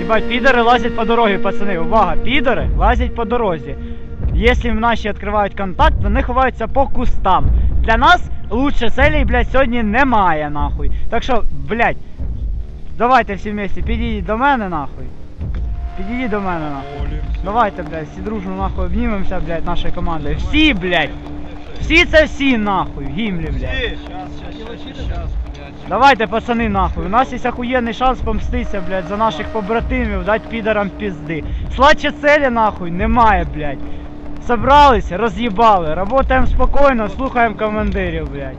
Ебать, підери лазять по дорозі, пацани. Увага, підери лазять по дорозі. Якщо наші відкривають контакт, вони ховаються по кустам. Для нас лучше целей, блядь, сьогодні немає, нахуй. Так що, блядь, давайте всі вместе, підійдіть до мене, нахуй. Підійдіть до мене, нахуй. Давайте, блядь, всі дружно нахуй обнімемося, блядь, нашою командою. Всі, блядь. Всі це всі, нахуй, гімлі, блядь. Давайте, пацани, нахуй. У нас є охуєнний шанс помститися, блядь, за наших побратимів, дать підарам пізди. Сладче целі, нахуй, немає, блядь. Собрались, роз'їбали, работаємо спокійно, слухаємо командирів, блядь.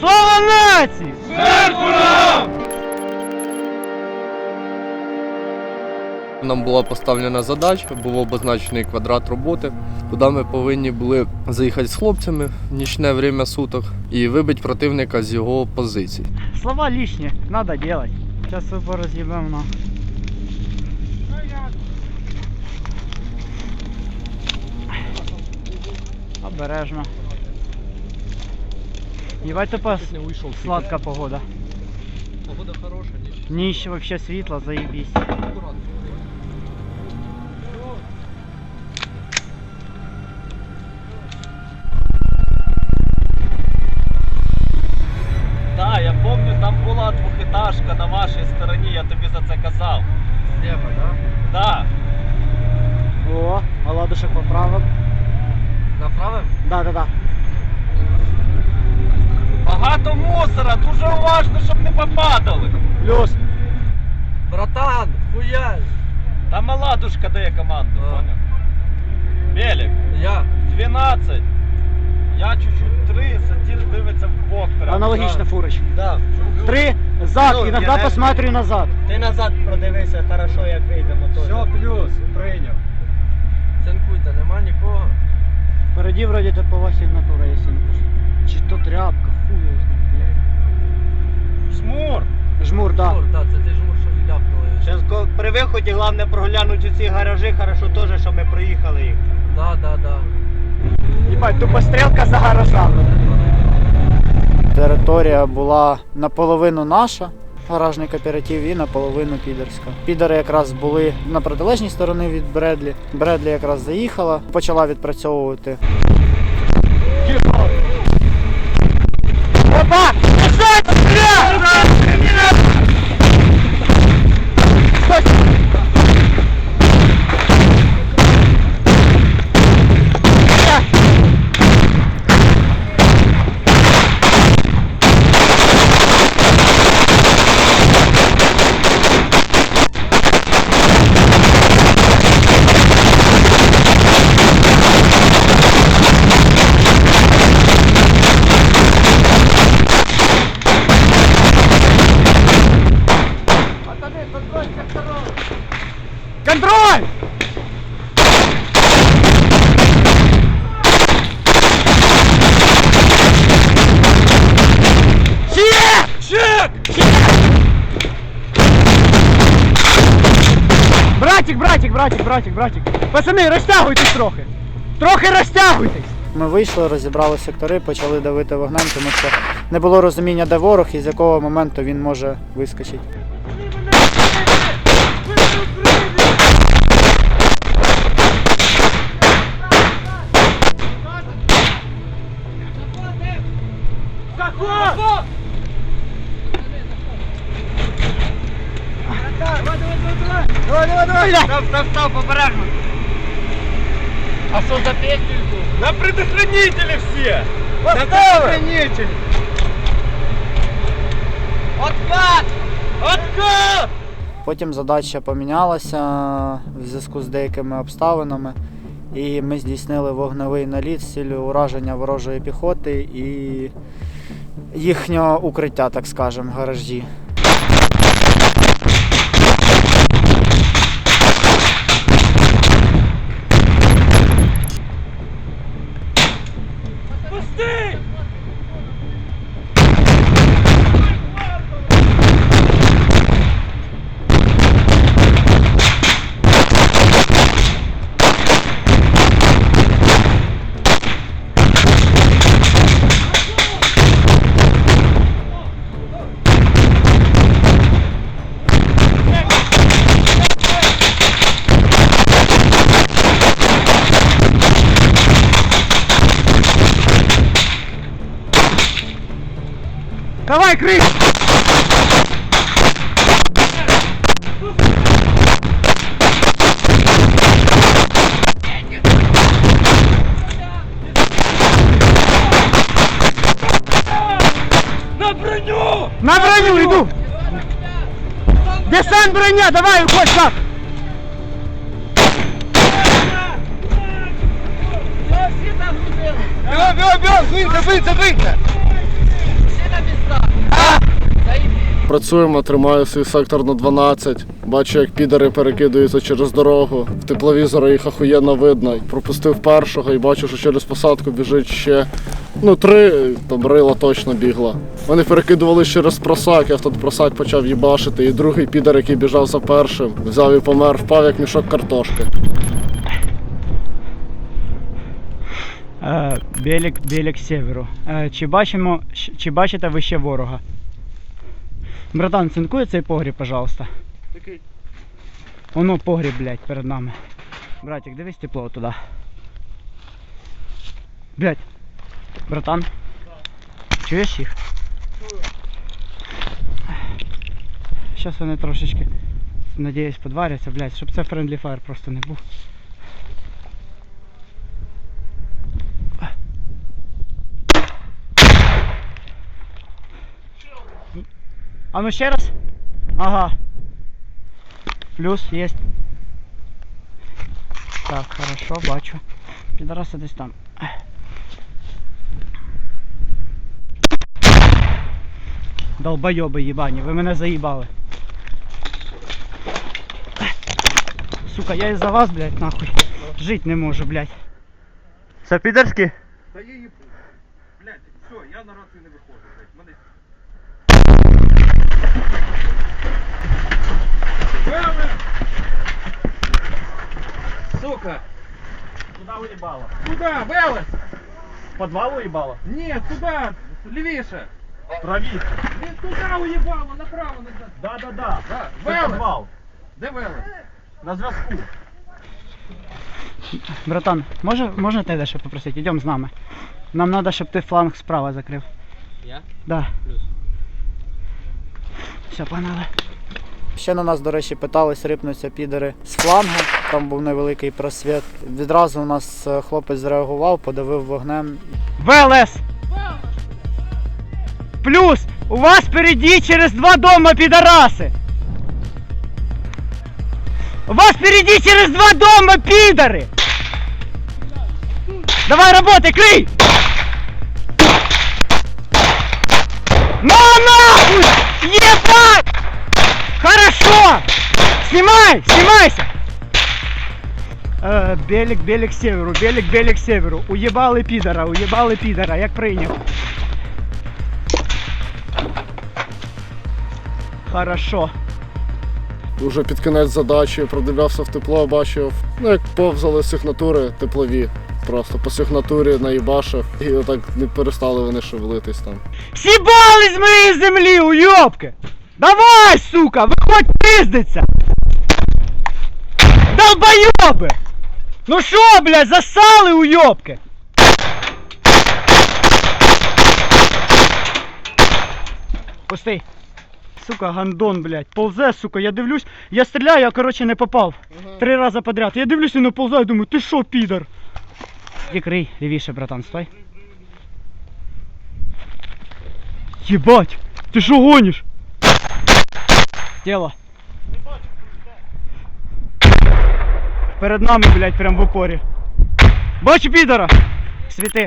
Слава нації! Нам була поставлена задача, був обозначений квадрат роботи, куди ми повинні були заїхати з хлопцями в нічне время суток і вибити противника з його позицій. Слова лишні, надо делать. Сейчас его разъебем нахуй. Обережно. Ебать тупо сладка погода. Погода хороша, ніч. Ніч вообще світло, заебись. Поправок. Направо? Да, да, да. Багато мусора, дуже уважно, щоб не попадали. Плюс. Братан, хуя! Там оладушка дає команду, А. поняв? Белік, Я. 12. Я чуть-чуть 3, сатір дивиться в бок прямо. Аналогічно фурочка. Да. Три зад, Ну, іноді я посмотрю назад. Ти назад продивися хорошо, як вийдемо теж. плюс, прийняв. Цинкуйте, нема нікого. Впереді вроді типова сигнатура, якщо не пишу. Чи то тряпка, хуй його знає, Шмур. блядь. Жмур, да. Жмур, да, це ти жмур, що і ляпнули. Зараз ко- при виході головне проглянути ці гаражі, хорошо теж, що ми проїхали їх. Да, да, да. Єбать, тупо стрілка за гаражами. Територія була наполовину наша, гаражний кооператив, і наполовину підерська. Підери якраз були на протилежній стороні від Бредлі. Бредлі якраз заїхала, почала відпрацьовувати. Опа! Контроль! Чек! Чек! Братик, братик, братик, братик, братик. Пацани, розтягуйтесь трохи. Трохи розтягуйтесь. Ми вийшли, розібрали сектори, почали давити вогнем, тому що не було розуміння, де ворог і з якого моменту він може вискочити. Давай, давай, давай! Став, став, став, побережно. А що за петельку? На предохранителі всі! Поставили! Откат! Откат! Потім задача помінялася в зв'язку з деякими обставинами, і ми здійснили вогневий наліт з цілею ураження ворожої піхоти і їхнього укриття, так скажемо, гаражі. Давай, крик! На броню! На броню иду! Десант броня, давай, уходь так! Бігом, бігом, бігом! Вийте, вийте, вийте! Працюємо, тримаю свій сектор на 12. Бачу, як підари перекидаються через дорогу. В тепловізорі їх охуєнно видно. Пропустив першого і бачу, що через посадку біжить ще ну три, там рила точно бігла. Вони перекидувались через просак, я той просак почав їбашити, і другий підар, який біжав за першим, взяв і помер, впав як мішок картошки. Е, Белік, белік северу. Е, Чи бачимо, чи бачите ви ще ворога? Братан, цинкуй цей погріб, пожалуйста. Який? Воно погріб, блядь, перед нами. Братик, дивись тепло туди. Блядь. Братан. Чуєш їх? Щас вони трошечки, надіюсь, подваряться, блядь, щоб це Friendly Fire просто не був. А ну ще раз. Ага. Плюс есть. Так, хорошо, бачу. Підараси десь там. Долбойоби їбані, ви мене заїбали. Сука, я із-за вас, блядь, нахуй. Жить не можу, блядь. Це підерські? Та я їбу. Блядь, все, я на рацію не виходжу, блядь. Мене... Сука! Куда уїбало? Куда? Велес! Подвал уїбало? Ні, туди! Лівіше! Праві. Він туди уїбало, направо назад. Да-да-да. Да, Велес! Е. Де Велес? На зв'язку. Братан, може, можна тебе ще попросити? Йдемо з нами. Нам треба, щоб ти фланг справа закрив. Я? Да. Плюс. Все, погнали. Ще на нас, до речі, питались рипнуться підери з флангу. Там був невеликий просвіт. Відразу у нас е, хлопець зреагував, подавив вогнем. ВЛС! Плюс! У вас впереді через два дома підараси! У вас впереди через два дома, пидоры! Давай работай, крый! На нахуй! Ебать! Хорошо! Снимай! Снимайся! Е, белик, белик северу, белик, белик северу. Уебали підора, уебали підора, як прийняв. Хорошо. Уже під кінець задачі продивлявся в тепло, бачив, ну як повзали сигнатури теплові. Просто по сигнатурі наїбашив і отак не перестали вони шевелитись там. Съебали з моєї землі, уйобки! Давай, сука, виходь пиздиться! Долбоёбы! Ну шо, блядь, засали, уйобки! Пустий. Сука, гандон, блядь. Ползе, сука, я дивлюсь, я стріляю, я, короче, не попав. Три рази подряд. Я дивлюсь, він наползає, думаю, ти шо, підар? Ікрий, лівіше, братан, стой. Ебать! Ты что гонишь? Тело. Перед нами, блядь, прям в упорі. Бачу підора! Світи.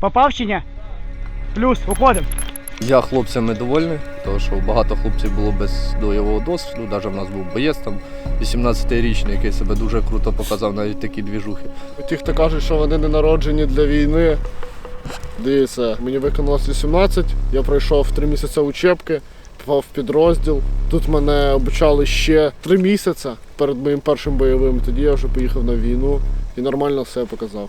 Попав чи ні? Плюс, уходим. Я хлопцями довольний, тому що багато хлопців було без бойового досвіду. Навіть в нас був боєць там 18-річний, який себе дуже круто показав, навіть такі двіжухи. Ті, хто кажуть, що вони не народжені для війни. Дивіться, мені виконалось 18, я пройшов 3 місяці учебки, попав в підрозділ. Тут мене обучали ще три місяці перед моїм першим бойовим. Тоді я вже поїхав на війну і нормально все показав.